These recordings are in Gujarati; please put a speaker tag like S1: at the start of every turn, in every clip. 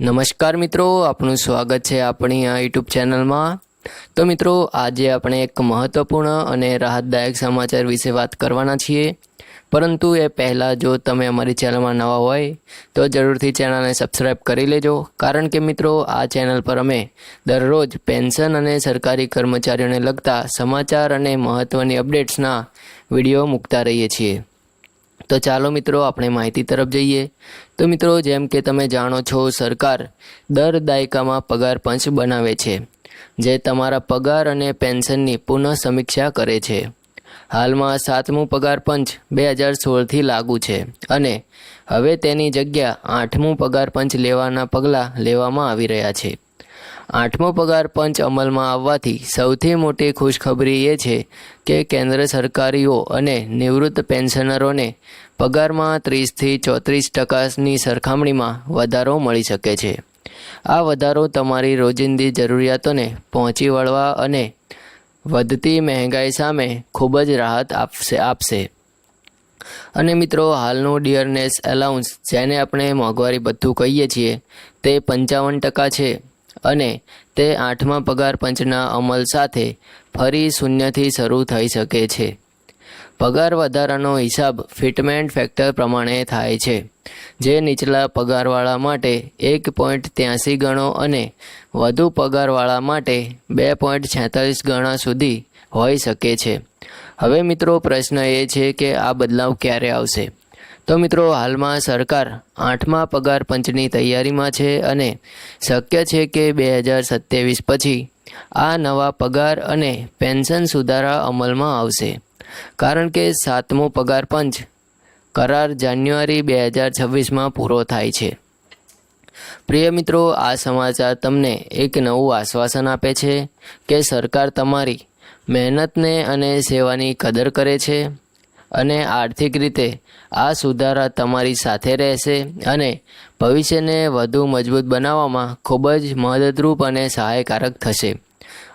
S1: નમસ્કાર મિત્રો, આપનું સ્વાગત છે આપણી આ યુટ્યુબ ચેનલમાં. તો મિત્રો, આજે આપણે એક મહત્ત્વપૂર્ણ અને રાહતદાયક સમાચાર વિશે વાત કરવાના છીએ. પરંતુ એ પહેલાં જો તમે અમારી ચેનલમાં નવા હોય, તો જરૂરથી ચેનલને સબસ્ક્રાઈબ કરી લેજો. કારણ કે મિત્રો, આ ચેનલ પર અમે દરરોજ પેન્શન અને સરકારી કર્મચારીઓને લગતા સમાચાર અને મહત્ત્વની અપડેટ્સના વીડિયો મૂકતા રહીએ છીએ. તો ચાલો મિત્રો આપણે માહિતી તરફ જઈએ. તો મિત્રો જેમ કે તમે જાણો છો, સરકાર દર દાયકામાં પગાર પંચ બનાવે છે, જે તમારા પગાર અને પેન્શનની પુનઃ સમીક્ષા કરે છે. હાલમાં સાતમું પગાર પંચ બે હજાર સોળથી લાગુ છે અને હવે તેની જગ્યા આઠમું પગાર પંચ લેવાના પગલાં લેવામાં આવી રહ્યા છે. આઠમો પગાર પંચ અમલમાં આવવાથી સૌથી મોટી ખુશખબરી એ છે કે કેન્દ્ર સરકારીઓ અને નિવૃત્ત પેન્શનરોને પગારમાં ત્રીસથી ચોત્રીસ ટકાની સરખામણીમાં વધારો મળી શકે છે. આ વધારો તમારી રોજિંદી જરૂરિયાતોને પહોંચી વળવા અને વધતી મહેંગાઈ સામે ખૂબ જ રાહત આપશે આપશે. અને મિત્રો, હાલનું ડિયરનેસ એલાઉન્સ, જેને આપણે મોંઘવારી ભથ્થું કહીએ છીએ, તે પંચાવન ટકા છે. અને તે આઠમા પગાર પંચના અમલ સાથે ફરી શૂન્યથી શરૂ થઈ શકે છે. પગાર વધારાનો હિસાબ ફિટમેન્ટ ફેક્ટર પ્રમાણે થાય છે, જે નીચલા પગારવાળા માટે એક પોઈન્ટ ત્યાંસી ગણો અને વધુ પગારવાળા માટે બે પોઈન્ટ છેતાલીસ ગણા સુધી હોઈ શકે છે. હવે મિત્રો પ્રશ્ન એ છે કે આ બદલાવ ક્યારે આવશે? તો મિત્રો, હાલમાં સરકાર આઠમા પગાર પંચની તૈયારીમાં છે અને શક્ય છે કે બે હજાર સત્યાવીસ પછી આ નવા પગાર અને પેન્શન સુધારા અમલમાં આવશે. કારણ કે સાતમો પગાર પંચ કરાર જાન્યુઆરી બે હજાર છવ્વીસમાં પૂરો થાય છે. પ્રિય મિત્રો, આ સમાચાર તમને એક નવું આશ્વાસન આપે છે કે સરકાર તમારી મહેનતને અને સેવાની કદર કરે છે. અને આર્થિક રીતે આ સુધારા તમારી સાથે રહેશે અને ભવિષ્યને વધુ મજબૂત બનાવવામાં ખૂબ જ મદદરૂપ અને સહાયકારક થશે.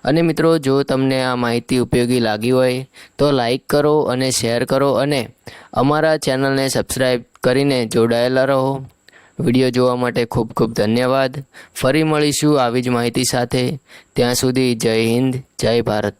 S1: અને મિત્રો, જો તમને આ માહિતી ઉપયોગી લાગી હોય, તો લાઈક કરો અને શેર કરો અને અમારા ચેનલને સબસ્ક્રાઈબ કરીને જોડાયેલા રહો. વીડિયો જોવા માટે ખૂબ ખૂબ ધન્યવાદ. ફરી મળીશું આવી જ માહિતી સાથે. ત્યાં સુધી જય હિન્દ, જય ભારત.